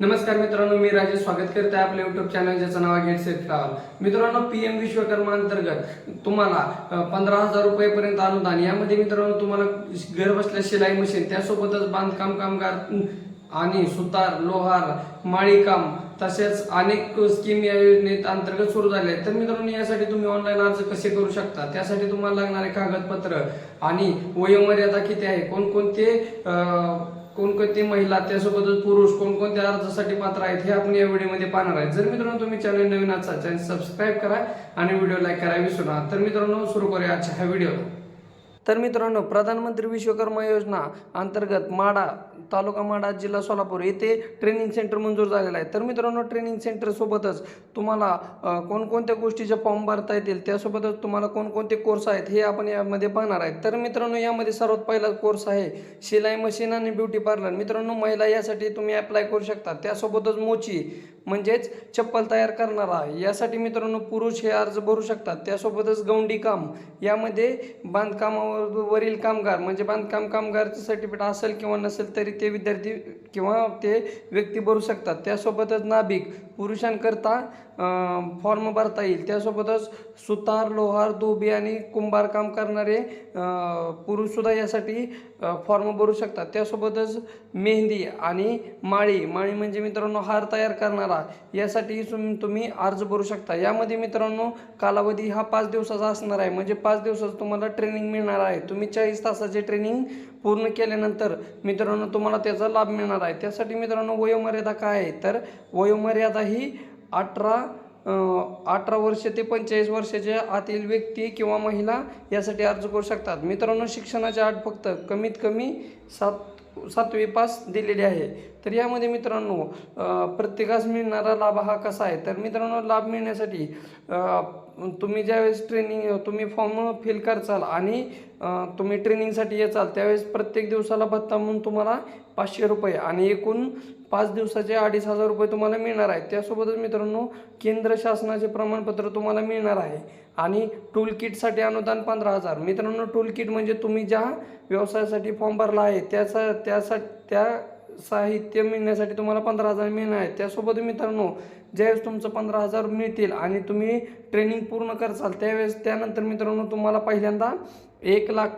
नमस्कार मित्रांनो मी राजेश स्वागत करते आपल्या युट्यूब चॅनल ज्याचं नाव आहे गेट ट्रॅव्हल मित्रांनो पीएम विश्वकर्मा अंतर्गत तुम्हाला पंधरा हजार रुपयेपर्यंत अनुदान यामध्ये मित्रांनो तुम्हाला घर बसल्या शिलाई मशीन त्यासोबतच बांधकाम कामगार आणि सुतार लोहार माळीकाम तसेच अनेक स्कीम या योजनेत अंतर्गत सुरू झाले आहेत. तर मित्रांनो यासाठी तुम्ही ऑनलाईन अर्ज कसे करू शकता? त्यासाठी तुम्हाला लागणारे कागदपत्र आणि वयोमर्यादा किती आहे? कोणकोणते कोणकोणती महिला त्यासोबतच पुरुष कोणकोणत्या अर्जासाठी पात्र आहेत हे आपण या व्हिडिओमध्ये पाहणार आहे. जर मित्रांनो तुम्ही चॅनल नवीन असाल चॅनल सबस्क्राईब करा आणि व्हिडिओ लाईक करा विसरू नका. तर मित्रांनो सुरू करूया आजच्या हा व्हिडिओ तर मित्रांनो प्रधानमंत्री विश्वकर्मा योजना अंतर्गत माडा तालुका माडा जिल्हा सोलापूर येथे ट्रेनिंग सेंटर मंजूर झालेला आहे. तर मित्रांनो ट्रेनिंग सेंटरसोबतच तुम्हाला कोणकोणत्या गोष्टीचे फॉर्म भरता येतील त्यासोबतच तुम्हाला कोणकोणते कोर्स आहेत हे आपण यामध्ये पाहणार आहेत. तर मित्रांनो यामध्ये सर्वात पहिला कोर्स आहे शिलाई मशीन आणि ब्युटी पार्लर मित्रांनो महिला यासाठी तुम्ही अप्लाय करू शकता. त्यासोबतच मोची म्हणजेच चप्पल तयार करणारा यासाठी मित्रांनो पुरुष हे अर्ज भरू शकतात. त्यासोबतच गौंडी काम यामध्ये वरील कामगार म्हणजे बांधकाम कामगारचं सर्टिफिकेट असेल किंवा नसेल तरी ते विद्यार्थी किंवा ते व्यक्ती भरू शकतात. त्यासोबतच नाभिक पुरुषांकरता फॉर्म भरता येईल. त्यासोबतच सुतार लोहार धोबी आणि कुंभार काम करणारे पुरुषसुद्धा यासाठी फॉर्म भरू शकतात. त्यासोबतच मेहंदी आणि माळी माळी म्हणजे मित्रांनो हार तयार करणारा यासाठी तुम्ही अर्ज भरू शकता. यामध्ये मित्रांनो कालावधी हा पाच दिवसाचा असणार आहे. म्हणजे पाच दिवसाचं तुम्हाला ट्रेनिंग मिळणार आहे. तुम्ही चाळीस तासाचे ट्रेनिंग पूर्ण केल्यानंतर मित्रांनो तुम्हाला त्याचा लाभ मिळणार आहे. त्यासाठी मित्रांनो वयोमर्यादा काय आहे? तर वयोमर्यादा ही अठरा अठरा वर्ष ते पंचेचाळीस वर्षाच्या आतील व्यक्ती किंवा महिला यासाठी अर्ज करू शकतात. मित्रांनो शिक्षणाच्या आठ फक्त कमीत कमी सात सातवी पास दिलेली आहे. तर यामध्ये मित्रांनो प्रत्येकास मिळणारा लाभ हा कसा आहे? तर मित्रांनो लाभ मिळण्यासाठी तुम्ही ज्यावेळेस ट्रेनिंग तुम्ही फॉर्म फिल करचाल आणि तुम्ही ट्रेनिंगसाठी येचाल त्यावेळेस प्रत्येक दिवसाला भत्ता म्हणून तुम्हाला पाचशे रुपये आणि एकूण पाच दिवसाचे अडीच हजार रुपये तुम्हाला मिळणार आहे. त्यासोबतच मित्रांनो केंद्र शासनाचे प्रमाणपत्र तुम्हाला मिळणार आहे आणि टूल किटसाठी अनुदान पंधरा हजार. मित्रांनो टूल किट म्हणजे तुम्ही ज्या व्यवसायासाठी फॉर्म भरला आहे त्याचा त्यासाठी त्या साहित्य मिळण्यासाठी तुम्हाला पंधरा हजार मिळणार आहे. त्यासोबत मित्रांनो ज्यावेळेस तुमचं पंधरा हजार मिळतील आणि तुम्ही ट्रेनिंग पूर्ण करसाल त्यावेळेस त्यानंतर मित्रांनो तुम्हाला पहिल्यांदा एक लाख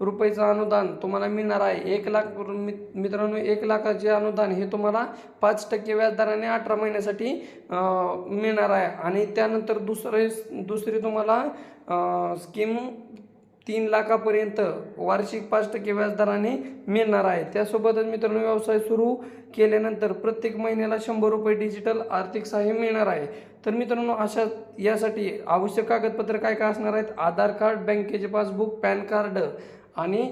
रुपयाचं अनुदान तुम्हाला मिळणार आहे. एक लाख मित्रांनो एक लाखाचे अनुदान हे तुम्हाला पाच टक्के व्याजदराने अठरा महिन्यासाठी मिळणार आहे. आणि त्यानंतर दुसरे दुसरी तुम्हाला स्कीम तीन लाखापर्यंत वार्षिक पाच टक्के व्याजदराने मिळणार आहे. त्यासोबतच मित्रांनो व्यवसाय सुरू केल्यानंतर प्रत्येक महिन्याला शंभर रुपये डिजिटल आर्थिक सहाय्य मिळणार आहे. तर मित्रांनो अशा यासाठी आवश्यक कागदपत्र काय काय असणार आहेत? आधार कार्ड बँकेचे पासबुक पॅन कार्ड आणि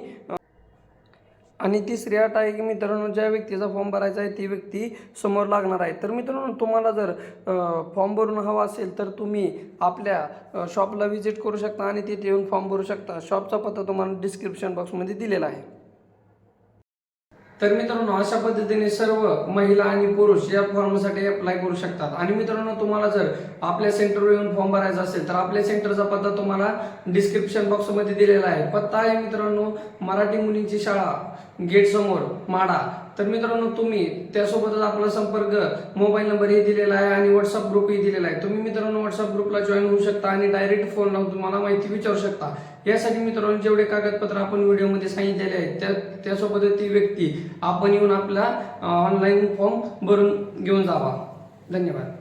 आणि तिसरी अट आहे की मित्रांनो ज्या व्यक्तीचा फॉर्म भरायचा आहे ती व्यक्ती समोर लागणार आहे. तर मित्रांनो तुम्हाला जर फॉर्म भरून हवा असेल तर तुम्ही आपल्या शॉपला व्हिजिट करू शकता आणि तिथे येऊन फॉर्म भरू शकता. शॉपचा पत्ता तुम्हाला डिस्क्रिप्शन बॉक्समध्ये दिलेला आहे. तर मित्रांनो अशा पद्धतीने सर्व महिला आणि पुरुष या फॉर्मसाठी अप्लाय करू शकतात. आणि मित्रांनो तुम्हाला जर आपल्या सेंटरवर येऊन फॉर्म भरायचा असेल तर आपल्या सेंटरचा पत्ता तुम्हाला डिस्क्रिप्शन बॉक्समध्ये दिलेला आहे. पत्ता आहे मित्रांनो मराठी मुलींची शाळा. गेट समोर माडा. तर मित्रांनो तुम्ही त्यासोबतच आपला संपर्क मोबाईल नंबर हे दिलेला आहे आणि व्हॉट्सअप ग्रुपही दिलेला आहे. तुम्ही मित्रांनो व्हॉट्सअप ग्रुपला जॉईन होऊ शकता आणि डायरेक्ट फोन लावून तुम्हाला माहिती विचारू शकता. यासाठी मित्रांनो जेवढे कागदपत्र आपण व्हिडिओमध्ये सांगितलेले आहेत त्या त्यासोबत ती व्यक्ती आपण येऊन आपला ऑनलाईन फॉर्म भरून घेऊन जावा. धन्यवाद.